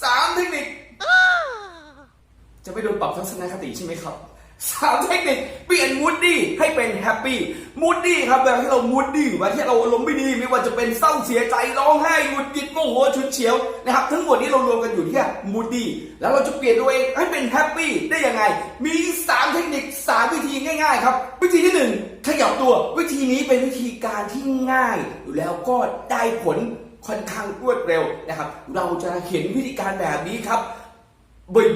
สามเทคนิค จะไม่โดนปรับทัศนคติใช่ไหมครับสามเทคนิคเปลี่ยนมูดดี้ให้เป็นแฮปปี้มูดดี้ครับเวลาที่เรามูดดี้เวลาที่เราอารมณ์ไม่ดี ไม่ว่าจะเป็นเศร้าเสียใจร้องไห้หงุดหงิดโมโหฉุนเฉียวนะครับทั้งหมดนี้เรารวมกันอยู่ที่มูดดี้แล้วเราจะเปลี่ยนตัวเองให้เป็นแฮปปี้ได้ยังไง มีสามเทคนิคสามวิธีง่ายๆครับวิธีที่หนึ่งขยับตัววิธีนี้เป็นวิธีการที่ง่ายแล้วก็ได้ผล ค่อนข้างรวดเร็วนะครับ เราจะเห็นวิธีการแบบนี้ครับ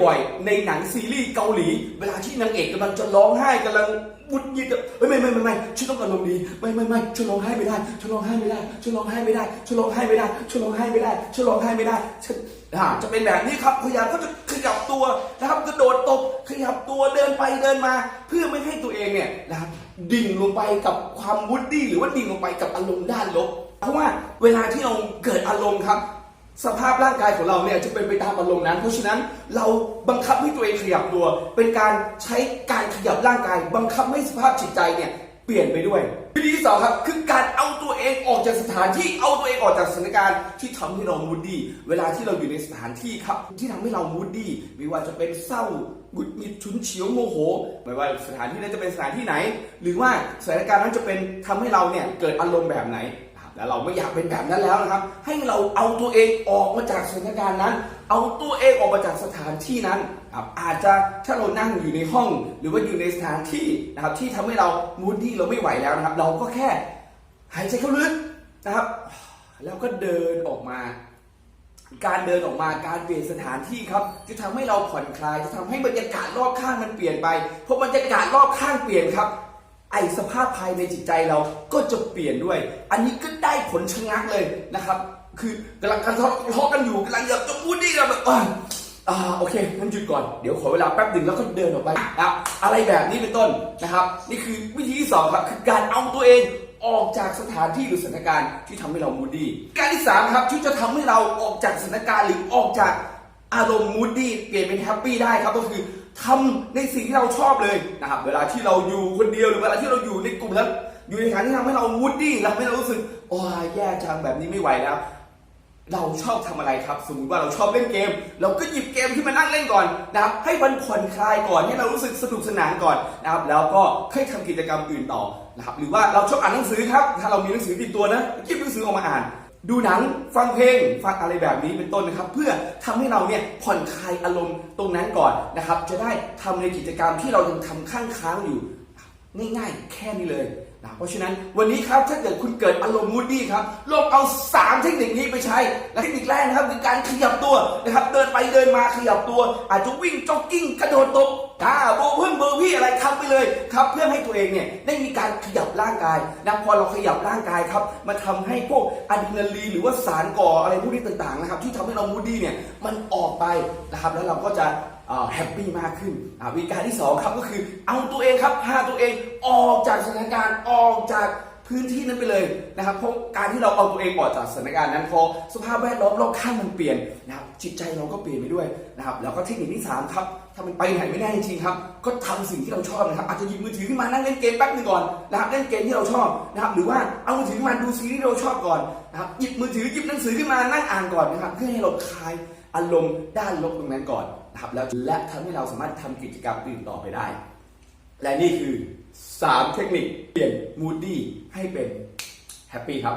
บ่อยๆ ในหนังซีรีส์เกาหลี เวลาที่นางเอกกำลังจะร้องไห้กำลังบุญยิดอะเฮ้ยไม่ไม่ไม่ไม่ฉันต้องอารมณ์ดีไม่ไม่ไม่ฉันร้องไห้ไม่ได้ฉันร้องไห้ไม่ได้ฉันร้องไห้ไม่ได้ฉันร้องไห้ไม่ได้ฉันร้องไห้ไม่ได้ฉันร้องไห้ไม่ได้ฉันจะเป็นแบบนี้ครับพยายามก็จะ ยับตัวนะครับกระโดดตบขยับตัวเดินไปเดินมา เพื่อไม่ให้ตัวเองเนี่ยนะครับดิ่งลงไปกับความวุดดี้หรือว่าดิ่งลงไปกับอารมณ์ด้านลบ เพราะว่าเวลาที่เราเกิดอารมณ์ครับสภาพร่างกายของเราเนี่ยจะเป็นไปตามอารมณ์นั้น เพราะฉะนั้นเราบังคับให้ตัวเองขยับตัว เป็นการใช้การขยับร่างกาย บังคับให้สภาพจิตใจเนี่ยเปลี่ยนไปด้วย วิธีที่สองครับคือการ อาตัวเองออกจากสถานที่เอาตัวเองออกจากสถานการณ์ที่ทำให้เรามูดดี้เวลาที่เราอยู่ในสถานที่ครับ ที่ทำให้เรามูดดี้ไม่ว่าจะเป็นเศร้าหงุดหงิดฉุนเฉียวโมโหไม่ว่าสถานที่นั้นจะเป็นสถานที่ไหน หรือว่าสถานการณ์นั้นจะเป็นทำให้เราเนี่ยเกิดอารมณ์แบบไหนแล้วเราไม่อยากเป็นแบบนั้นแล้วนะครับ ให้เราเอาตัวเองออกมาจากสถานการณ์นั้น เอาตัวเองออกมาจากสถานที่นั้นครับอาจจะถ้าเรานั่งอยู่ในห้อง หรือว่าอยู่ในสถานที่นะครับที่ทำให้เรามูดดี้เราไม่ไหวแล้วนะครับ เราก็แค่ายใจเข้าลึกนะครับ แล้วก็เดินออกมา การเดินออกมาการเปลี่ยนสถานที่ครับ จะทำให้เราผ่อนคลาย จะทำให้บรรยากาศรอบข้างมันเปลี่ยนไปเพราะบรรยากาศรอบข้างเปลี่ยนครับ ไอสภาพภายในจิตใจเราก็จะเปลี่ยนด้วย อันนี้ก็ได้ผลชะงักเลยนะครับ คือกำลังกระทะทะกันอยู่กำลังอยากจะพูดนี่กันแบบอ่าอ่าโอเคงั้นหยุดก่อนเดี๋ยวขอเวลาแป๊บหนึ่งแล้วก็เดินออกไปนะครับอะไรแบบนี้เป็นต้นนะครับ นี่คือวิธีที่สองครับคือการเอาตัวเอง ออกจากสถานที่หรือสถานการณ์ที่ทำให้เรามูดดี้การที่สามครับที่จะทำให้เราออกจากสถานการณ์หรือออกจากอารมณ์มูดดี้เปลี่ยนเป็นแฮปปี้ได้ครับก็คือทำในสิ่งที่เราชอบเลยนะครับเวลาที่เราอยู่คนเดียวหรือเวลาที่เราอยู่ในกลุ่มแล้วอยู่ในสถานที่ทำให้เรามูดดี้ทำให้เรารู้สึกโอ้ยแย่จังแบบนี้ไม่ไหวแล้ว เราชอบทำอะไรครับ สมมติว่าเราชอบเล่นเกม เราก็หยิบเกมที่มานั่งเล่นก่อนนะครับให้มันผ่อนคลายก่อนให้เรารู้สึกสนุกสนานก่อนนะครับแล้วก็ค่อยทำกิจกรรมอื่นต่อนะครับหรือว่าเราชอบอ่านหนังสือครับ ถ้าเรามีหนังสือติดตัวนะหยิบหนังสือออกมาอ่าน ดูหนังฟังเพลงฟังอะไรแบบนี้เป็นต้นนะครับ เพื่อทำให้เราเนี่ยผ่อนคลายอารมณ์ตรงนั้นก่อนนะครับ จะได้ทำในกิจกรรมที่เรายังทำข้างค้างอยู่ ง่ายๆ แค่นี้เลย นะเพราะฉะนั้นวันนี้ครับถ้าเกิดคุณเกิดอารมณ์มูดดี้ครับลองเอา 3 เทคนิคนี้ไปใช้และเทคนิคแรกนะครับคือการขยับตัวนะครับ เดินไปเดินมาขยับตัว อาจจะวิ่งจ็อกกิ้งกระโดดตบอ่าโบเพื่อนเบอร์พี่อะไรทำไปเลยครับ เพื่อให้ตัวเองเนี่ยได้มีการขยับร่างกายนะพอเราขยับร่างกายครับมันทำให้พวกอะดรีนาลีนหรือว่าสารก่ออะไรพวกนี้ต่างๆนะครับ ที่ทำให้เรามูดดี้เนี่ยมันออกไปนะครับ แล้วเราก็จะ แฮปปี้มากขึ้นอ่าวิธีการที่สองครับก็คือเอาตัวเองครับพาตัวเองออกจากสถานการณ์ออกจากพื้นที่นั้นไปเลยนะครับเพราะการที่เราเอาตัวเองออกจากสถานการณ์นั้นพอสภาพแวดล้อมรอบข้างมันเปลี่ยนนะครับจิตใจเราก็เปลี่ยนไปด้วยนะครับแล้วก็เทคนิคที่สามครับถ้ามันไปไหนไม่ได้จริงๆครับ ก็ทำสิ่งที่เราชอบนะครับอาจจะหยิบมือถือขึ้นมานั่งเล่นเกมแป๊บหนึงก่อนนะครับเล่นเกมที่เราชอบนะครับหรือว่าเอามือถือมาดูซีรีส์ที่เราชอบก่อนนะครับหยิบมือถือหยิบหนังสือขึ้นมานั่งอ่านก่อนนะครับเพื่อให้เราคลายอารมณ์ด้านลบตรงนั้นก่อน ทำแล้วและทำให้เราสามารถทำกิจกรรมอื่นต่อไปได้ และนี่คือ 3 เทคนิคเปลี่ยนมูดดี้ให้เป็นแฮปปี้ครับ